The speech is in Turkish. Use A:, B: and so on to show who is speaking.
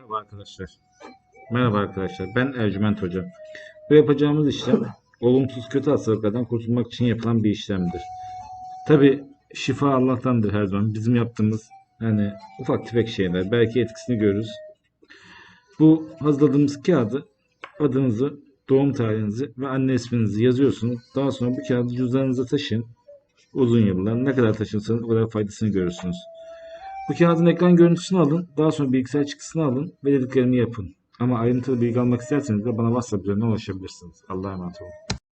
A: Merhaba arkadaşlar. Merhaba arkadaşlar. Ben Ercüment Hoca. Bu yapacağımız işlem olumsuz kötü hastalıklardan kurtulmak için yapılan bir işlemdir. Tabi şifa Allah'tandır her zaman. Bizim yaptığımız yani ufak tefek şeyler. Belki etkisini görürüz. Bu hazırladığımız kağıdı adınızı, doğum tarihinizi ve anne isminizi yazıyorsunuz. Daha sonra bu kağıdı cüzdanınıza taşıyın. Uzun yıllar. Ne kadar taşırsanız o kadar faydasını görürsünüz. Bu kağıdın ekran görüntüsünü alın. Daha sonra bilgisayar çıktısını alın ve dediklerimi yapın. Ama ayrıntılı bilgi almak isterseniz de bana WhatsApp üzerinden ulaşabilirsiniz. Allah'a emanet olun.